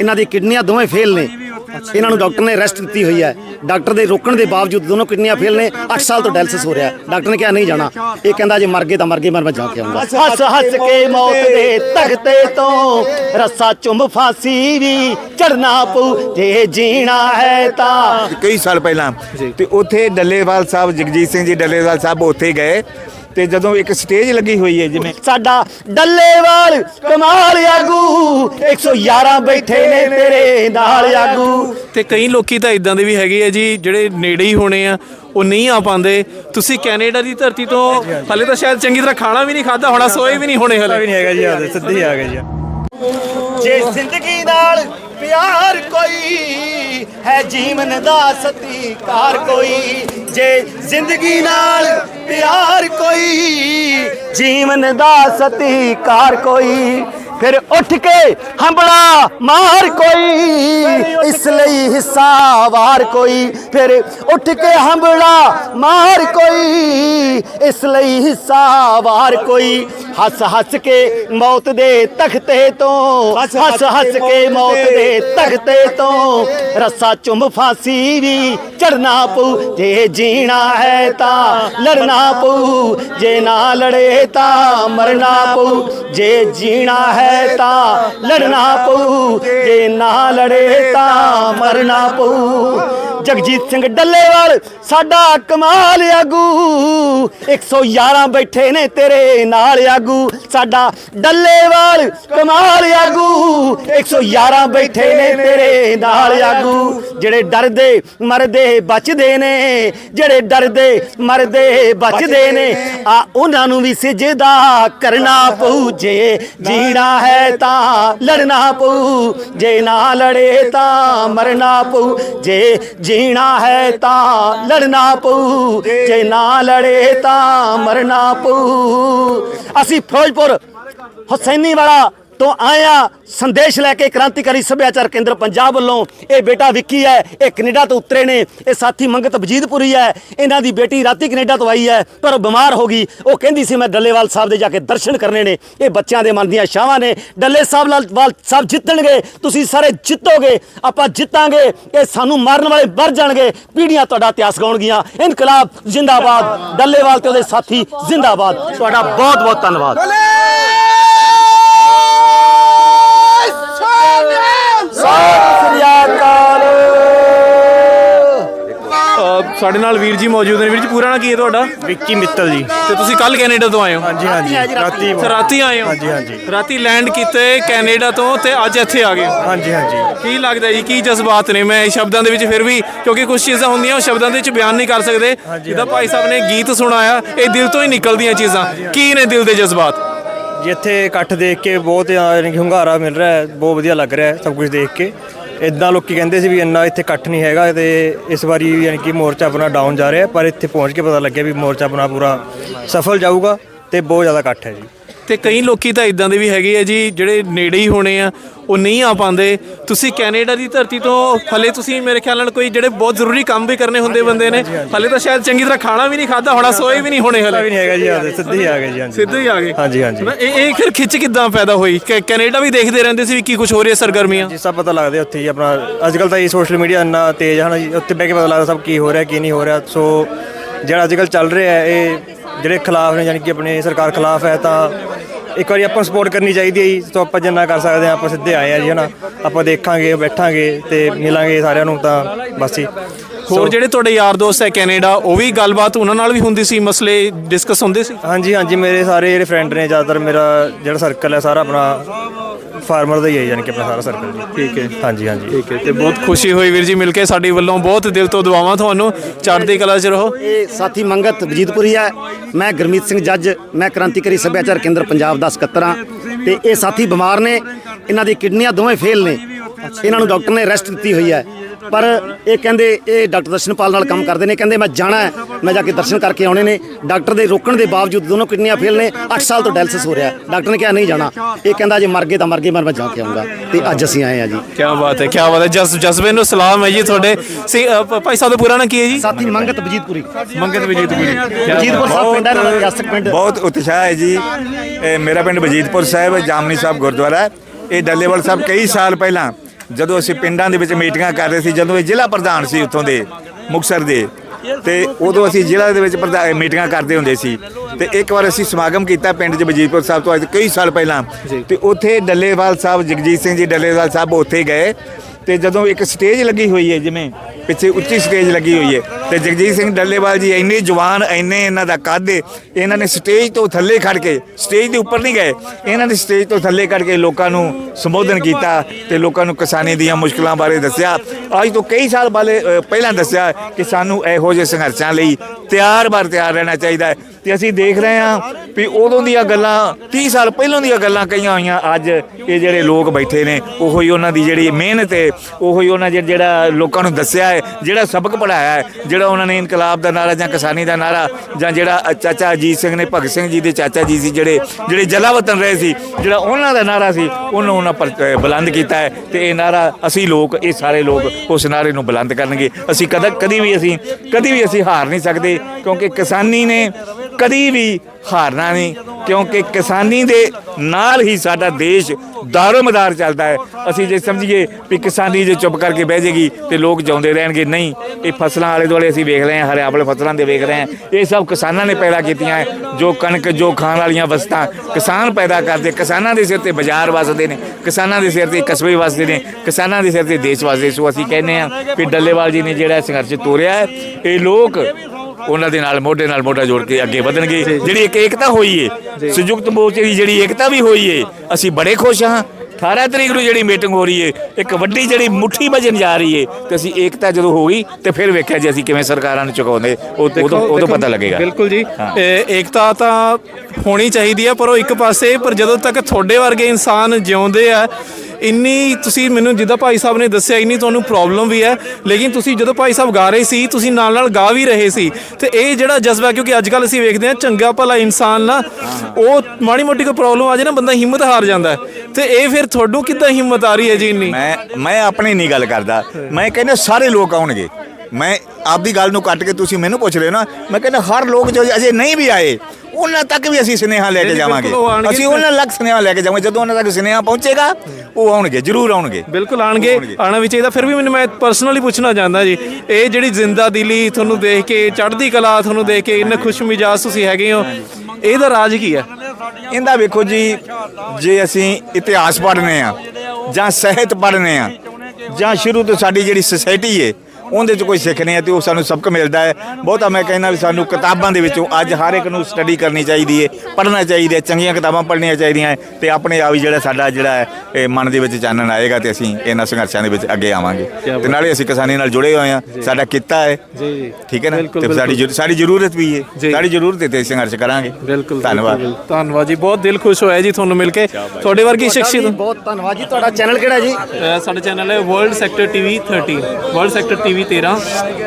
ਇਹਨਾਂ ਦੀ ਕਿਡਨੀਆਂ ਦੋਵੇਂ ਫੇਲ ਨੇ। ਇਹਨਾਂ ਨੂੰ ਡਾਕਟਰ ਨੇ ਰੈਸਟ ਦਿੱਤੀ ਹੋਈ ਹੈ। ਡਾਕਟਰ ਦੇ ਰੋਕਣ ਦੇ ਬਾਵਜੂਦ ਦੋਨੋਂ ਕਿਡਨੀਆਂ ਫੇਲ ਨੇ। 8 ਸਾਲ ਤੋਂ ਡਾਇਲਿਸਿਸ ਹੋ ਰਿਹਾ। ਡਾਕਟਰ ਨੇ ਕਿਹਾ ਨਹੀਂ ਜਾਣਾ। ਇਹ ਕਹਿੰਦਾ ਜੇ ਮਰ ਗਏ ਤਾਂ ਮਰ ਗਏ ਮੈਂ ਮੈਂ ਜਾ ਕੇ ਆਉਂਗਾ। ਹੱਸ ਹੱਸ ਕੇ ਮੌਤ ਦੇ ਤਖਤੇ ਤੋਂ ਰੱਸਾ ਚੁੰਮ ਫਾਂਸੀ ਵੀ ਚੜਨਾ ਪਊ। ਜੇ ਜੀਣਾ ਹੈ ਤਾਂ ਕਈ ਸਾਲ ਪਹਿਲਾਂ ਤੇ ਉੱਥੇ ਡੱਲੇਵਾਲ ਸਾਹਿਬ ਜਗਜੀਤ ਸਿੰਘ ਜੀ ਡੱਲੇਵਾਲ ਸਾਹਿਬ ਉੱਥੇ ਗਏ। ਤੇ ਜਦੋਂ ਇੱਕ ਸਟੇਜ ਲੱਗੀ ਹੋਈ ਹੈ ਜਿਵੇਂ ਸਾਡਾ ਡੱਲੇਵਾਲ ਕਮਾਲ ਆਗੂ 111 ਬੈਠੇ ਨੇ ਤੇਰੇ ਨਾਲ ਆਗੂ। ਤੇ ਕਈ ਲੋਕੀ ਤਾਂ ਇਦਾਂ ਦੇ ਵੀ ਹੈਗੇ ਆ ਜੀ ਜਿਹੜੇ ਨੇੜੇ ਹੀ ਹੋਣੇ ਆ ਉਹ ਨਹੀਂ ਆ ਪਾਉਂਦੇ। ਤੁਸੀਂ ਕੈਨੇਡਾ ਦੀ ਧਰਤੀ ਤੋਂ ਹਲੇ ਤਾਂ ਸ਼ਾਇਦ ਚੰਗੀ ਤਰ੍ਹਾਂ ਖਾਣਾ ਵੀ ਨਹੀਂ ਖਾਦਾ ਹੋਣਾ ਸੋਏ ਵੀ ਨਹੀਂ ਹੋਣੇ ਹਲੇ। ਵੀ ਨਹੀਂ ਹੈਗਾ ਜੀ ਆਦੇ ਸਿੱਧੇ ਆ ਗਏ ਜੀ ਜੇ ਜ਼ਿੰਦਗੀ ਨਾਲ ਪਿਆਰ ਕੋਈ ਹੈ ਜੀਵਨ ਦਾ ਸਤਿਕਾਰ ਕੋਈ ਜੇ ਜ਼ਿੰਦਗੀ ਨਾਲ ਜੀਵਨ ਦਾ ਸਤਿਕਾਰ ਕੋਈ ਫਿਰ ਉੱਠ ਕੇ ਹੰਬੜਾ ਮਾਰ ਕੋਈ ਇਸ ਲਈ ਹਿੱਸਾ ਵਾਰ ਕੋਈ। ਫਿਰ ਉੱਠ ਕੇ ਹੰਬੜਾ ਮਾਰ ਕੋਈ ਇਸ ਲਈ ਹਿੱਸਾ ਵਾਰ ਕੋਈ। ਹੱਸ ਹੱਸ ਕੇ ਮੌਤ ਦੇ ਤਖਤੇ ਤੋਂ ਹੱਸ ਹੱਸ ਕੇ ਮੌਤ ਦੇ ਤਖਤੇ ਤੋਂ। ਰੱਸਾ ਚੁੰਮ ਫਾਂਸੀ ਵੀ ਚੜਨਾ ਪਊ। ਜੇ ਜੀਣਾ ਹੈ ਤਾਂ ਲੜਨਾ ਪਊ। ਜੇ ਨਾ ਲੜੇ ਤਾਂ ਮਰਨਾ ਪਊ। ਜੇ ਜੀਣਾ ਹੈ ਤਾਂ ਲੜਨਾ ਪਊ ਜੇ ਨਾ ਲੜੇ ਤਾਂ ਮਰਨਾ ਪਊ। ਜਗਜੀਤ ਸਿੰਘ ਡੱਲੇਵਾਲ, ਸਾਡਾ ਕਮਾਲ ਆਗੂ। 111 ਬੈਠੇ ਨੇ ਤੇਰੇ ਨਾਲ ਆਗੂ। ਸਾਡਾ ਡੱਲੇਵਾਲ, ਕਮਾਲ ਆਗੂ। 111 ਬੈਠੇ ਨੇ ਤੇਰੇ ਨਾਲ ਆਗੂ। ਜਿਹੜੇ ਡਰਦੇ, ਮਰਦੇ, ਬਚਦੇ ਨੇ। ਜਿਹੜੇ ਡਰਦੇ, ਮਰਦੇ, ਬਚਦੇ ਨੇ। ਆ, ਉਹਨਾਂ ਨੂੰ ਵੀ ਸਜਦਾ ਕਰਨਾ ਪਊ। ਜੇ ਜੀਣਾ ਹੈ ਤਾਂ ਲੜਨਾ ਪਊ। ਜੇ ਨਾ ਲੜੇ ਤਾਂ ਮਰਨਾ ਪਊ। ਜੇ ਜੀਣਾ ਹੈ ਤਾਂ ਲੜਨਾ ਪਊ, ਜੇ ਨਾ ਲੜੇ ਤਾਂ ਮਰਨਾ ਪਊ। ਅਸੀਂ ਫਿਰੋਜ਼ਪੁਰ ਹੁਸੈਨੀ ਵਾਲਾ ਤੋਂ ਆਇਆ ਸੰਦੇਸ਼ ਲੈ ਕੇ ਕ੍ਰਾਂਤੀਕਾਰੀ ਸੱਭਿਆਚਾਰ ਕੇਂਦਰ ਪੰਜਾਬ ਵੱਲੋਂ, ਇਹ ਬੇਟਾ ਵਿੱਕੀ ਹੈ, ਇਹ ਕੈਨੇਡਾ ਤੋਂ ਉਤਰੇ ਨੇ, ਇਹ ਸਾਥੀ ਮੰਗਤ ਬਜੀਦਪੁਰੀ ਹੈ, ਇਹਨਾਂ ਦੀ ਬੇਟੀ ਰਾਤੀ ਕੈਨੇਡਾ ਤੋਂ ਆਈ ਹੈ, ਪਰ ਉਹ ਬਿਮਾਰ ਹੋ ਗਈ, ਉਹ ਕਹਿੰਦੀ ਸੀ ਮੈਂ ਡੱਲੇਵਾਲ ਸਾਹਿਬ ਦੇ ਜਾ ਕੇ ਦਰਸ਼ਨ ਕਰਨੇ ਨੇ, ਇਹ ਬੱਚਿਆਂ ਦੇ ਮਨ ਦੀਆਂ ਸ਼ਾਵਾਂ ਨੇ, ਡੱਲੇ ਸਾਹਿਬ ਲਾਲ ਸਾਹਿਬ ਜਿੱਤਣਗੇ, ਤੁਸੀਂ ਸਾਰੇ ਜਿੱਤੋਗੇ, ਆਪਾਂ ਜਿੱਤਾਂਗੇ, ਇਹ ਸਾਨੂੰ ਮਾਰਨ ਵਾਲੇ ਮਰ ਜਾਣਗੇ, ਪੀੜ੍ਹੀਆਂ ਤੁਹਾਡਾ ਇਤਿਹਾਸ ਗਾਉਣਗੀਆਂ, ਇਨਕਲਾਬ ਜਿੰਦਾਬਾਦ, ਡੱਲੇਵਾਲ ਤੇ ਉਹਦੇ ਸਾਥੀ ਜਿੰਦਾਬਾਦ, ਤੁਹਾਡਾ ਬਹੁਤ ਬਹੁਤ ਧੰਨਵਾਦ ਸਾਡੇ ਨਾਲ ਵੀਰ ਜੀ ਮੌਜੂਦ ਨੇ। ਵੀਰ ਜੀ ਪੂਰਾ ਨਾਂ ਕੀ ਹੈ ਤੁਹਾਡਾ? ਵਿੱਕੀ ਮਿੱਤਲ ਜੀ। ਤੇ ਤੁਸੀਂ ਕੱਲ ਕੈਨੇਡਾ ਤੋਂ ਆਏ ਹੋ। ਹਾਂਜੀ ਹਾਂਜੀ। ਰਾਤੀ ਤੇ ਰਾਤੀ। ਆਏ ਹੋ। ਹਾਂਜੀ, ਹਾਂਜੀ। ਰਾਤੀ ਲੈਂਡ ਕੀਤੇ ਕੈਨੇਡਾ ਤੋਂ ਤੇ ਅੱਜ ਇੱਥੇ ਆ ਗਏ ਹੋ। ਹਾਂਜੀ ਹਾਂਜੀ। ਕੀ ਲੱਗਦਾ ਜੀ ਕੀ ਜਜ਼ਬਾਤ ਨੇ? ਮੈਂ ਸ਼ਬਦਾਂ ਦੇ ਵਿੱਚ ਫਿਰ ਵੀ ਕਿਉਂਕਿ ਕੁਝ ਚੀਜ਼ਾਂ ਹੁੰਦੀਆਂ ਉਹ ਸ਼ਬਦਾਂ ਦੇ ਵਿੱਚ ਬਿਆਨ ਨਹੀਂ ਕਰ ਸਕਦੇ। ਜਿੱਦਾਂ ਭਾਈ ਸਾਹਿਬ ਨੇ ਗੀਤ ਸੁਣਾਇਆ ਇਹ ਦਿਲ ਤੋਂ ਹੀ ਨਿਕਲਦੀਆਂ ਚੀਜ਼ਾਂ। ਕੀ ਨੇ ਦਿਲ ਦੇ ਜਜ਼ਬਾਤ? ਜੀ ਇੱਥੇ ਇਕੱਠ ਦੇਖ ਕੇ ਬਹੁਤ ਯਾਨੀ ਕਿ ਹੁੰਗਾਰਾ ਮਿਲ ਰਿਹਾ ਹੈ ਬਹੁਤ ਵਧੀਆ ਲੱਗ ਰਿਹਾ ਹੈ ਸਭ ਕੁਝ ਦੇਖ ਕੇ। ਇਦਾਂ ਲੋਕੀ ਕਹਿੰਦੇ ਸੀ ਵੀ ਇੰਨਾ ਇੱਥੇ ਇਕੱਠ ਨਹੀਂ ਹੈਗਾ ਤੇ ਇਸ ਵਾਰੀ ਯਾਨੀ ਕਿ ਮੋਰਚਾ ਆਪਣਾ ਡਾਊਨ ਜਾ ਰਿਹਾ, ਪਰ ਇੱਥੇ ਪਹੁੰਚ ਕੇ ਪਤਾ ਲੱਗਿਆ ਵੀ ਮੋਰਚਾ ਆਪਣਾ ਪੂਰਾ ਸਫਲ ਜਾਊਗਾ ਤੇ ਬਹੁਤ ਜ਼ਿਆਦਾ ਇਕੱਠ ਹੈ ਜੀ। ਤੇ ਕਈ ਲੋਕੀ ਤਾਂ ਇਦਾਂ ਦੇ ਵੀ ਹੈਗੇ ਆ ਜੀ ਜਿਹੜੇ ਨੇੜੇ ਹੀ ਹੋਣੇ ਆ ਉਹ ਨਹੀਂ ਆ ਪਾਉਂਦੇ। ਤੁਸੀਂ ਕੈਨੇਡਾ ਦੀ ਧਰਤੀ ਤੋਂ ਹਲੇ ਤੁਸੀਂ ਮੇਰੇ ਖਿਆਲ ਨਾਲ ਕੋਈ ਜਿਹੜੇ ਬਹੁਤ ਜ਼ਰੂਰੀ ਕੰਮ ਵੀ ਕਰਨੇ ਹੁੰਦੇ ਬੰਦੇ ਨੇ ਹਲੇ ਤਾਂ ਸ਼ਾਇਦ ਚੰਗੀ ਤਰ੍ਹਾਂ ਖਾਣਾ ਵੀ ਨਹੀਂ ਖਾਦਾ ਹੋਣਾ ਸੋਏ ਵੀ ਨਹੀਂ ਹੋਣੇ ਪਤਾ ਵੀ ਹਲੇ ਨਹੀਂ ਹੈਗਾ ਜੀ ਆਦੇ ਸਿੱਧੇ ਹੀ ਆ ਗਏ ਜੀ ਹਾਂਜੀ। ਸਿੱਧੇ ਹੀ ਆ ਗਏ। ਹਾਂਜੀ ਹਾਂਜੀ। ਇਹ ਇਹ ਫਿਰ ਖਿੱਚ ਕਿੱਦਾਂ ਪੈਦਾ ਹੋਈ? ਕਿ ਕੈਨੇਡਾ ਵੀ ਦੇਖਦੇ ਰਹਿੰਦੇ ਸੀ ਵੀ ਕੀ ਕੁਝ ਹੋ ਰਿਹਾ ਸਰਗਰਮੀਆਂ। ਜੀ ਸਭ ਪਤਾ ਲੱਗਦਾ ਉੱਥੇ ਹੀ ਆਪਣਾ ਅੱਜ ਕੱਲ ਤਾਂ ਇਹ ਸੋਸ਼ਲ ਮੀਡੀਆ ਇੰਨਾ ਤੇਜ਼ ਹੈ ਨਾ ਜੀ ਉੱਥੇ ਬਹਿ ਕੇ ਪਤਾ ਲੱਗਦਾ ਸਭ ਕੀ ਹੋ ਰਿਹਾ ਕੀ ਨਹੀਂ ਹੋ ਰਿਹਾ। ਸੋ ਜਿਹੜਾ ਅੱਜ ਕੱਲ ਚੱਲ ਰਿਹਾ ਇਹ ਜਿਹੜੇ ਖਿਲਾਫ ਨੇ ਯਾਨੀ ਕਿ ਆਪਣੇ ਸਰਕਾਰ ਖਿਲਾਫ ਹੈ ਤਾਂ ਇੱਕ ਵਾਰੀ ਆਪਾਂ ਸਪੋਰਟ ਕਰਨੀ ਚਾਹੀਦੀ ਹੈ ਜੀ, ਸੋ ਆਪਾਂ ਜਿੰਨਾ ਕਰ ਸਕਦੇ ਹਾਂ, ਆਪਾਂ ਸਿੱਧੇ ਆਏ ਆ ਜੀ ਹਨਾ। ਆਪਾਂ ਦੇਖਾਂਗੇ, ਬੈਠਾਂਗੇ ਤੇ ਮਿਲਾਂਗੇ ਸਾਰਿਆਂ ਨੂੰ ਤਾਂ ਬਸ ਜੀ। ਹੋਰ ਜਿਹੜੇ ਤੁਹਾਡੇ ਯਾਰ ਦੋਸਤ ਹੈ ਕੈਨੇਡਾ ਉਹ ਵੀ ਗੱਲਬਾਤ ਉਹਨਾਂ ਨਾਲ ਵੀ ਹੁੰਦੀ ਸੀ ਮਸਲੇ ਡਿਸਕਸ ਹੁੰਦੇ ਸੀ? ਹਾਂਜੀ ਹਾਂਜੀ ਮੇਰੇ ਸਾਰੇ ਜਿਹੜੇ ਫਰੈਂਡ ਨੇ ਜ਼ਿਆਦਾਤਰ ਮੇਰਾ ਜਿਹੜਾ ਸਰਕਲ ਹੈ ਸਾਰਾ ਆਪਣਾ ਫਾਰਮਰ ਦਾ ਹੀ ਹੈ ਯਾਨੀ ਕਿ ਆਪਣਾ ਸਾਰਾ ਸਰਕਲ ਜੀ। ਠੀਕ ਹੈ। ਹਾਂਜੀ ਹਾਂਜੀ। ਠੀਕ ਹੈ ਤੇ ਬਹੁਤ ਖੁਸ਼ੀ ਹੋਈ ਵੀਰ ਜੀ ਮਿਲ ਕੇ ਸਾਡੀ ਵੱਲੋਂ ਬਹੁਤ ਦਿਲ ਤੋਂ ਦੁਆਵਾਂ ਤੁਹਾਨੂੰ ਚੜ੍ਹਦੀ ਕਲਾ 'ਚ ਰਹੋ। ਇਹ ਸਾਥੀ ਮੰਗਤ ਬਜੀਤਪੁਰੀ ਹੈ ਮੈਂ ਗੁਰਮੀਤ ਸਿੰਘ ਜੱਜ ਮੈਂ ਕ੍ਰਾਂਤੀਕਾਰੀ ਸੱਭਿਆਚਾਰ ਕੇਂਦਰ ਪੰਜਾਬ ਦਾ ਸਕੱਤਰ ਹਾਂ। ਤੇ ਇਹ ਸਾਥੀ ਬਿਮਾਰ ਨੇ ਇਹਨਾਂ ਦੀ ਕਿਡਨੀਆਂ ਦੋਵੇਂ ਫੇਲ ਨੇ। ਇਹਨਾਂ ਨੂੰ ਡਾਕਟਰ ਨੇ ਰੈਸਟ ਦਿੱਤੀ ਹੋਈ ਹੈ। ਪਰ ਇਹ ਕਹਿੰਦੇ ਇਹ ਡਾਕਟਰ ਦਰਸ਼ਨਪਾਲ ਨਾਲ ਕੰਮ ਕਰਦੇ ਨੇ ਕਹਿੰਦੇ ਮੈਂ ਜਾਣਾ ਹੈ ਮੈਂ ਜਾ ਕੇ ਦਰਸ਼ਨ ਕਰਕੇ ਆਉਣੇ ਨੇ। ਡਾਕਟਰ ਦੇ ਰੋਕਣ ਦੇ ਬਾਵਜੂਦ ਦੋਨੋਂ ਕਿਡਨੀਆਂ ਫੇਲ ਨੇ 8 ਸਾਲ ਤੋਂ ਡਾਇਲਿਸਿਸ ਹੋ ਰਿਹਾ। ਡਾਕਟਰ ਨੇ ਕਿਹਾ ਨਹੀਂ ਜਾਣਾ। ਇਹ ਕਹਿੰਦਾ ਜੇ ਮਰ ਗਏ ਤਾਂ ਮਰ ਗਏ ਮੈਂ ਜਾ ਕੇ ਆਉਂਗਾ ਤੇ ਅੱਜ ਅਸੀਂ ਆਏ ਆ ਜੀ। ਕੀ ਬਾਤ ਹੈ ਕੀ ਬਾਤ ਹੈ। ਜਸ ਜਜ਼ਬੇ ਨੂੰ ਸਲਾਮ ਹੈ ਜੀ ਤੁਹਾਡੇ। ਭਾਈ ਸਾਹਿਬ ਦਾ ਪੂਰਾ ਨਾਂ ਕੀ ਹੈ ਜੀ? ਸਾਥੀ ਮੰਗਤ ਬਜੀਤਪੁਰੀ। ਮੰਗਤ ਵਿਜੀਤਪੁਰੀ ਬਜੀਤਪੁਰ ਸਾਹਿਬ ਪਿੰਡ ਹੈ ਦਾ ਰਿਆਸਤ ਪਿੰਡ। ਬਹੁਤ ਉਤਸ਼ਾਹ ਹੈ ਜੀ। ਇਹ ਮੇਰਾ ਪਿੰਡ ਬਜੀਤਪੁਰ ਸਾਹਿਬ ਜਾਮਨੀ ਸਾਹਿਬ ਗੁਰਦੁਆਰਾ ਹੈ। ਇਹ ਡੱਲੇਵਾਲ ਸਾਹਿਬ ਕਈ ਸਾਲ ਪਹਿਲਾਂ ਜਦੋਂ ਅਸੀਂ ਪਿੰਡਾਂ ਦੇ ਵਿੱਚ ਮੀਟਿੰਗਾਂ ਕਰਦੇ ਸੀ ਜਦੋਂ ਇਹ ਜ਼ਿਲ੍ਹਾ ਪ੍ਰਧਾਨ ਸੀ ਉੱਥੋਂ ਦੇ ਮੁਕਤਸਰ ਦੇ ਤੇ ਉਦੋਂ ਅਸੀਂ ਜ਼ਿਲ੍ਹਾ ਦੇ ਵਿੱਚ ਮੀਟਿੰਗਾਂ ਕਰਦੇ ਹੁੰਦੇ ਸੀ। ਤੇ ਇੱਕ ਵਾਰ ਅਸੀਂ ਸਮਾਗਮ ਕੀਤਾ ਪਿੰਡ 'ਚ ਵਜੀਦਪੁਰ ਸਾਹਿਬ ਤੋਂ ਅੱਜ ਕਈ ਸਾਲ ਪਹਿਲਾਂ। ਤੇ ਉੱਥੇ ਡੱਲੇਵਾਲ ਸਾਹਿਬ ਜਗਜੀਤ ਸਿੰਘ ਜੀ ਡੱਲੇਵਾਲ ਸਾਹਿਬ ਉੱਥੇ ਗਏ। ਤੇ ਜਦੋਂ ਇੱਕ ਸਟੇਜ ਲੱਗੀ ਹੋਈ ਹੈ ਜਿਵੇਂ ਪਿੱਛੇ ਉੱਚੀ ਸਟੇਜ ਲੱਗੀ ਹੋਈ ਹੈ। ਤੇ ਜਗਜੀਤ ਸਿੰਘ ਡੱਲੇਵਾਲ ਜੀ ਇੰਨੇ ਜਵਾਨ, ਇੰਨੇ ਇਹਨਾਂ ਦਾ ਕੱਦ ਇਹਨਾਂ ਨੇ ਸਟੇਜ ਤੋਂ ਥੱਲੇ ਖੜ ਕੇ ਸਟੇਜ ਦੇ ਉੱਪਰ ਨਹੀਂ ਗਏ, ਇਹਨਾਂ ਨੇ ਸਟੇਜ ਤੋਂ ਥੱਲੇ ਖੜ ਕੇ ਲੋਕਾਂ ਨੂੰ ਸੰਬੋਧਨ ਕੀਤਾ ਤੇ ਲੋਕਾਂ ਨੂੰ ਕਿਸਾਨੀ ਦੀਆਂ ਮੁਸ਼ਕਲਾਂ ਬਾਰੇ ਦੱਸਿਆ। ਅੱਜ ਤੋਂ ਕਈ ਸਾਲ ਪਹਿਲੇ ਪਹਿਲਾਂ ਦੱਸਿਆ ਕਿ ਸਾਨੂੰ ਇਹੋ ਜਿਹੇ ਸੰਘਰਸ਼ਾਂ ਲਈ ਤਿਆਰ ਬਰ ਤਿਆਰ ਰਹਿਣਾ ਚਾਹੀਦਾ ਹੈ। ਤੇ ਅਸੀਂ ਦੇਖ ਰਹੇ ਹਾਂ ਵੀ ਉਦੋਂ ਦੀਆਂ ਗੱਲਾਂ 30 ਸਾਲ ਪਹਿਲਾਂ ਦੀਆਂ ਗੱਲਾਂ ਕਹੀਆਂ ਹੋਈਆਂ, ਅੱਜ ਇਹ ਜਿਹੜੇ ਲੋਕ ਬੈਠੇ ਨੇ, ਉਹੋ ਹੀ ਉਹਨਾਂ ਦੀ ਜਿਹੜੀ ਮਿਹਨਤ ਹੈ, ਉਹੋ ਹੀ ਉਹਨਾਂ ਜਿਹੜੇ- ਜਿਹੜਾ ਲੋਕਾਂ ਨੂੰ ਦੱਸਿਆ ਹੈ, ਜਿਹੜਾ ਸਬਕ ਪੜਾਇਆ ਹੈ, ਜਿਹੜਾ ਉਹਨਾਂ ਨੇ ਇਨਕਲਾਬ ਦਾ ਨਾਰਾ ਜਾਂ ਕਿਸਾਨੀ ਦਾ ਨਾਰਾ ਜਾਂ ਜਿਹੜਾ ਚਾਚਾ ਅਜੀਤ ਸਿੰਘ ਨੇ, ਭਗਤ ਸਿੰਘ ਜੀ ਦੇ ਚਾਚਾ ਜੀ ਸੀ, ਜਿਹੜੇ ਜਿਹੜੇ ਜਲਾਵਤਨ ਰਹੇ ਸੀ, ਜਿਹੜਾ ਉਹਨਾਂ ਦਾ ਨਾਰਾ ਸੀ, ਉਹਨੂੰ ਉਹਨਾਂ ਪਰ ਬੁਲੰਦ ਕੀਤਾ ਹੈ ਤੇ ਇਹ ਨਾਰਾ ਅਸੀਂ ਲੋਕ, ਇਹ ਸਾਰੇ ਲੋਕ ਉਸ ਨਾਰੇ ਨੂੰ ਬੁਲੰਦ ਕਰਨਗੇ। ਅਸੀਂ ਕਦੇ ਕਦੀ ਵੀ ਅਸੀਂ ਕਦੀ ਵੀ ਅਸੀਂ ਹਾਰ ਨਹੀਂ ਸਕਦੇ, ਕਿਉਂਕਿ ਕਿਸਾਨੀ ਨੇ ਕਦੀ ਵੀ ਹਾਰਨਾ ਨਹੀਂ, ਕਿਉਂਕਿ ਕਿਸਾਨੀ ਦੇ ਨਾਲ ਹੀ ਸਾਡਾ ਦੇਸ਼ ਦਾਰੋਮਦਾਰ ਚੱਲਦਾ ਹੈ। ਅਸੀਂ ਜੇ ਸਮਝੀਏ ਵੀ ਕਿਸਾਨੀ ਜੇ ਚੁੱਪ ਕਰਕੇ ਬਹਿ ਜੇਗੀ ਤੇ ਲੋਕ ਜਿਉਂਦੇ ਰਹਿਣਗੇ, ਨਹੀਂ, ਇਹ ਫਸਲਾਂ ਆਲੇ ਦੁਆਲੇ ਅਸੀਂ ਵੇਖ ਰਹੇ ਹਾਂ, ਹਰਿਆਵਲ ਫਸਲਾਂ ਦੇ ਵੇਖ ਰਹੇ ਹਾਂ। ਇਹ ਸਭ ਕਿਸਾਨਾਂ ਨੇ ਪੈਦਾ ਕੀਤੀਆਂ ਹੈ, ਜੋ ਕਣਕ, ਜੋ ਖਾਣ ਵਾਲੀਆਂ ਵਸਤਾਂ ਕਿਸਾਨ ਪੈਦਾ ਕਰਦੇ, ਕਿਸਾਨਾਂ ਦੇ ਸਿਰ ਤੇ ਬਾਜ਼ਾਰ ਵਸਦੇ ਨੇ, ਕਿਸਾਨਾਂ ਦੇ ਸਿਰ ਤੇ ਕਸਬੇ ਵਸਦੇ ਨੇ, ਕਿਸਾਨਾਂ ਦੇ ਸਿਰ ਤੇ ਦੇਸ਼ ਵਸਦੇ ਸੋ ਅਸੀਂ ਕਹਿੰਦੇ ਹਾਂ ਵੀ ਡੱਲੇਵਾਲ ਜੀ ਨੇ ਜਿਹੜਾ ਸੰਘਰਸ਼ ਤੋਰਿਆ ਹੈ, ਇਹ ਲੋਕ ਉਹਨਾਂ ਦੇ ਨਾਲ ਮੋਢੇ ਨਾਲ ਮੋਢਾ ਜੋੜ ਕੇ ਅੱਗੇ ਵਧਣਗੇ। ਜਿਹੜੀ ਇੱਕ ਏਕਤਾ ਹੋਈ ਏ ਸੰਯੁਕਤ ਮੋਰਚੇ ਦੀ ਜਿਹੜੀ ਏਕਤਾ ਵੀ ਹੋਈ ਏ ਅਸੀਂ ਬੜੇ ਖੁਸ਼ ਹਾਂ। 18 ਤਰੀਕ ਨੂੰ ਜਿਹੜੀ ਮੀਟਿੰਗ ਹੋ ਰਹੀ ਏ ਇੱਕ ਵੱਡੀ ਜਿਹੜੀ ਮੁੱਠੀ ਵਜਨ ਜਾ ਰਹੀ ਏ ਤੇ ਅਸੀਂ ਏਕਤਾ ਜਦੋਂ ਹੋ ਗਈ ਤੇ ਫਿਰ ਵੇਖਿਆ ਜੀ ਅਸੀਂ ਕਿਵੇਂ ਸਰਕਾਰਾਂ ਨੂੰ ਚੁਕਾਉਂਦੇ ਉਹ ਉਦੋਂ ਉਦੋਂ ਪਤਾ ਲੱਗੇਗਾ। ਬਿਲਕੁਲ ਜੀ। ਏਕਤਾ ਤਾਂ ਹੋਣੀ ਚਾਹੀਦੀ ਹੈ ਪਰ ਉਹ ਇੱਕ ਪਾਸੇ ਪਰ ਜਦੋਂ ਤੱਕ ਤੁਹਾਡੇ ਵਰਗੇ ਇਨਸਾਨ ਜਿਉਂਦੇ ਆ ਇੰਨੀ ਤੁਸੀਂ ਮੈਨੂੰ ਜਿੱਦਾਂ ਭਾਈ ਸਾਹਿਬ ਨੇ ਦੱਸਿਆ, ਇੰਨੀ ਤੁਹਾਨੂੰ ਪ੍ਰੋਬਲਮ ਵੀ ਹੈ। ਲੇਕਿਨ ਤੁਸੀਂ ਜਦੋਂ ਭਾਈ ਸਾਹਿਬ ਗਾ ਰਹੇ ਸੀ, ਤੁਸੀਂ ਨਾਲ ਨਾਲ ਗਾ ਵੀ ਰਹੇ ਸੀ। ਤੇ ਇਹ ਜਿਹੜਾ ਜਜ਼ਬਾ, ਕਿਉਂਕਿ ਅੱਜ ਕੱਲ ਅਸੀਂ ਵੇਖਦੇ ਹਾਂ, ਚੰਗਾ ਭਲਾ ਇਨਸਾਨ ਨਾ, ਉਹ ਮਾੜੀ ਮੋਟੀ ਕੋਈ ਪ੍ਰੋਬਲਮ ਆ ਜਾਏ ਨਾ, ਬੰਦਾ ਹਿੰਮਤ ਹਾਰ ਜਾਂਦਾ ਹੈ। ਤੇ ਇਹ ਫਿਰ ਤੁਹਾਨੂੰ ਕਿੱਦਾਂ ਹਿੰਮਤ ਆ ਰਹੀ ਹੈ ਜੀ ਇੰਨੀ? ਮੈਂ ਮੈਂ ਆਪਣੀ ਨਹੀਂ ਗੱਲ ਕਰਦਾ। ਮੈਂ ਕਹਿੰਦਾ ਸਾਰੇ ਲੋਕ ਆਉਣਗੇ। ਮੈਂ ਆਪਦੀ ਗੱਲ ਨੂੰ ਕੱਟ ਕੇ ਤੁਸੀਂ ਮੈਨੂੰ ਪੁੱਛ ਰਹੇ ਹੋ ਨਾ ਮੈਂ ਕਹਿੰਦਾ ਹਰ ਲੋਕ ਜੋ ਅਜੇ ਨਹੀਂ ਵੀ ਆਏ ਉਹਨਾਂ ਤੱਕ ਵੀ ਅਸੀਂ ਸੁਨੇਹਾ ਲੈ ਕੇ ਜਾਵਾਂਗੇ। ਅਸੀਂ ਉਹਨਾਂ ਲੱਖ ਸੁਨੇਹਾ ਲੈ ਕੇ ਜਾਵਾਂਗੇ ਜਦੋਂ ਉਹਨਾਂ ਤੱਕ ਸੁਨੇਹਾ ਪਹੁੰਚੇਗਾ ਉਹ ਆਉਣਗੇ ਜ਼ਰੂਰ ਆਉਣਗੇ ਬਿਲਕੁਲ ਆਣਗੇ ਆਉਣਗੇ। ਆਣਾ ਵੀ ਚਾਹੀਦਾ ਫਿਰ ਵੀ ਮੈਨੂੰ ਮੈਂ ਪਰਸਨਲੀ ਪੁੱਛਣਾ ਚਾਹੁੰਦਾ ਜੀ ਇਹ ਜਿਹੜੀ ਜ਼ਿੰਦਾ ਦਿਲੀ ਤੁਹਾਨੂੰ ਦੇਖ ਕੇ ਚੜ੍ਹਦੀ ਕਲਾ ਤੁਹਾਨੂੰ ਦੇਖ ਕੇ ਇੰਨਾ ਖੁਸ਼ ਮਿਜਾਜ ਤੁਸੀਂ ਹੈਗੇ ਹੋ ਇਹਦਾ ਰਾਜ ਕੀ ਹੈ ਇਹਦਾ ਵੇਖੋ ਜੀ ਜੇ ਅਸੀਂ ਇਤਿਹਾਸ ਪੜ੍ਹਨੇ ਆ ਜਾਂ ਸਾਹਿਤ ਪੜ੍ਹਨੇ ਆ ਜਾਂ ਸ਼ੁਰੂ ਤੋਂ ਸਾਡੀ ਜਿਹੜੀ ਸੋਸਾਇਟੀ ਏ ਉਹਦੇ ਚ ਕੋਈ ਸਿੱਖਨੇ ਆ ਤੇ ਉਹ ਸਾਨੂੰ ਸਬਕ ਮਿਲਦਾ ਹੈ। ਬਹੁਤਾ ਮੈਂ ਕਹਿੰਦਾ ਵੀ ਸਾਨੂੰ ਕਿਤਾਬਾਂ ਦੇ ਵਿੱਚੋਂ ਅੱਜ ਹਰ ਇੱਕ ਨੂੰ ਸਟੱਡੀ ਕਰਨੀ ਚਾਹੀਦੀ ਏ ਪੜ੍ਹਨਾ ਚਾਹੀਦਾ ਹੈ, ਚੰਗੀਆਂ ਕਿਤਾਬਾਂ ਪੜ੍ਹਨੀਆਂ ਚਾਹੀਦੀਆਂ ਹੈ ਤੇ ਆਪਣੇ ਆਪ ਹੀ ਜਿਹੜਾ ਸਾਡਾ ਜਿਹੜਾ ਹੈ ਇਹ ਮਨ ਦੇ ਵਿੱਚ ਚਾਨਣ ਆਏਗਾ ਤੇ ਅਸੀਂ ਇਹਨਾਂ ਸੰਘਰਸ਼ਾਂ ਦੇ ਵਿੱਚ ਅੱਗੇ ਆਵਾਂਗੇ। ਤੇ ਨਾਲੇ ਅਸੀਂ ਕਿਸਾਨੀ ਨਾਲ ਜੁੜੇ ਹੋਏ ਆ ਸਾਡਾ ਕਿੱਤਾ ਹੈ। ਜੀ ਜੀ। ਠੀਕ ਹੈ ਨਾ? ਤੇ ਸਾਡੀ ਜ਼ਰੂ- ਸਾਡੀ ਜ਼ਰੂਰਤ ਵੀ। ਹੈ। ਸਾਡੀ ਜ਼ਰੂਰਤ ਹੈ ਤੇ ਅਸੀਂ ਸੰਘਰਸ਼ ਕਰਾਂਗੇ। ਬਿਲਕੁਲ ਧੰਨਵਾਦ। ਬਿਲਕੁਲ। ਧੰਨਵਾਦ ਜੀ ਬਹੁਤ ਦਿਲ ਖੁਸ਼ ਹੋਇਆ ਜੀ ਤੁਹਾਨੂੰ ਮਿਲ ਕੇ। ਤੁਹਾਡੇ ਵਰਗੀ ਸ਼ਖਸੀਅਤ ਬਹੁਤ ਧੰਨਵਾਦ ਜੀ। ਤੁਹਾਡਾ ਚੈਨਲ ਕਿਹੜਾ ਜੀ? ਸਾਡਾ ਚੈਨਲ ਹੈ world sector TV 13 world sector TV 13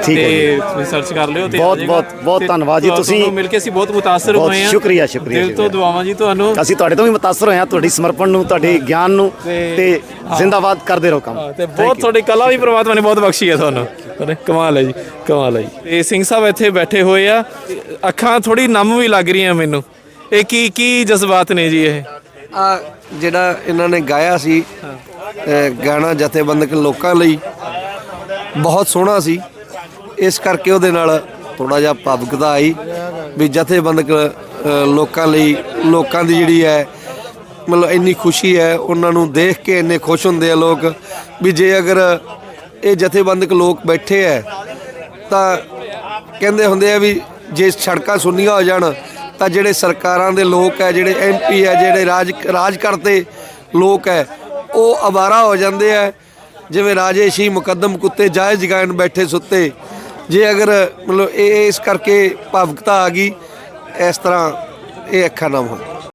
ਠੀਕ ਹੈ ਤੇ ਤੁਸੀਂ ਸਰਚ ਕਰ ਲਿਓ ਤੇ ਆ ਬਹੁਤ- ਜਾਏਗਾ। ਬਹੁਤ- ਬਹੁਤ ਤੇ ਧੰਨਵਾਦ ਜੀ, ਤੁਹਾਨੂੰ ਤੁਸੀਂ- ਮਿਲ ਕੇ ਅਸੀਂ ਬਹੁਤ ਮੁਤਾਸਰ ਬਹੁਤ ਹੋਏ ਹਾਂ। ਸ਼ੁਕਰੀਆ, ਸ਼ੁਕਰੀਆ, ਦਿਲ ਤੋਂ ਸ਼ੁਕਰੀਆ। ਦੁਆਵਾਂ ਜੀ ਤੁਹਾਨੂੰ। ਅਸੀਂ ਤੁਹਾਡੇ ਤੋਂ ਵੀ ਮੁਤਾਸਰ ਹੋਏ ਹਾਂ ਤੁਹਾਡੀ ਸਮਰਪਣ ਨੂੰ ਤੁਹਾਡੇ ਗਿਆਨ ਨੂੰ ਤੇ- ਤੇ ਜ਼ਿੰਦਾਬਾਦ ਕਰਦੇ ਰਹੋ ਕੰਮ। ਤੇ ਬਹੁਤ ਤੁਹਾਡੀ ਕਲਾ ਵੀ ਪ੍ਰਮਾਤਮਾ ਨੇ ਬਹੁਤ ਬਖਸ਼ੀ ਹੈ ਤੁਹਾਨੂੰ। ਅਰੇ ਕਮਾਲ ਹੈ ਜੀ ਕਮਾਲ ਹੈ ਜੀ। ਤੇ ਸਿੰਘ ਸਾਹਿਬ ਇੱਥੇ ਬੈਠੇ ਹੋਏ ਆ। ਅੱਖਾਂ ਥੋੜੀ ਨਮ ਵੀ ਲੱਗ ਰਹੀਆਂ ਮੈਨੂੰ। ਇਹ ਕੀ ਕੀ ਜਜ਼ਬਾਤ ਨੇ ਜੀ ਇਹ? ਆ ਜਿਹੜਾ ਇਹਨਾਂ ਨੇ ਗਾਇਆ ਸੀ ਅ, ਗਾਣਾ ਜਥੇਬੰਦਕ ਲੋਕਾਂ ਲਈ ਬਹੁਤ ਸੋਹਣਾ ਸੀ। ਇਸ ਕਰਕੇ ਉਹਦੇ ਨਾਲ ਥੋੜਾ ਜਿਹਾ ਭਾਵੁਕਤਾ ਆਈ ਵੀ ਜਥੇਬੰਦਕ ਲੋਕਾਂ ਲਈ, ਲੋਕਾਂ ਦੀ ਜਿਹੜੀ ਹੈ, ਮਤਲਬ ਇੰਨੀ ਖੁਸ਼ੀ ਹੈ, ਉਹਨਾਂ ਨੂੰ ਦੇਖ ਕੇ ਇੰਨੇ ਖੁਸ਼ ਹੁੰਦੇ ਆ ਲੋਕ ਵੀ ਜੇ ਅਗਰ ਇਹ ਜਥੇਬੰਦਕ ਲੋਕ ਬੈਠੇ ਹੈ, ਤਾਂ ਕਹਿੰਦੇ ਹੁੰਦੇ ਆ ਵੀ ਜੇ ਸੜਕਾਂ ਸੁੰਨੀਆਂ ਹੋ ਜਾਣ, ਤਾਂ ਜਿਹੜੇ ਸਰਕਾਰਾਂ ਦੇ ਲੋਕ ਹੈ, ਜਿਹੜੇ ਐਮਪੀ ਹੈ, ਜਿਹੜੇ ਰਾਜ ਰਾਜ ਕਰਤੇ ਲੋਕ ਹੈ, ਉਹ ਅਵਾਰਾ ਹੋ ਜਾਂਦੇ ਆ ਜਿਵੇਂ ਰਾਜੇ ਸ਼ੀ ਮੁਕੱਦਮ ਕੁੱਤੇ ਜਾਇਜ਼ ਗਾਇਨ ਬੈਠੇ ਸੁੱਤੇ। ਜੇ ਅਗਰ ਮਤਲਬ ਇਹ ਇਸ ਕਰਕੇ ਭਾਵੁਕਤਾ ਆ ਗਈ, ਇਸ ਤਰ੍ਹਾਂ ਇਹ ਅੱਖਾਂ ਨਾ ਹੋਣ।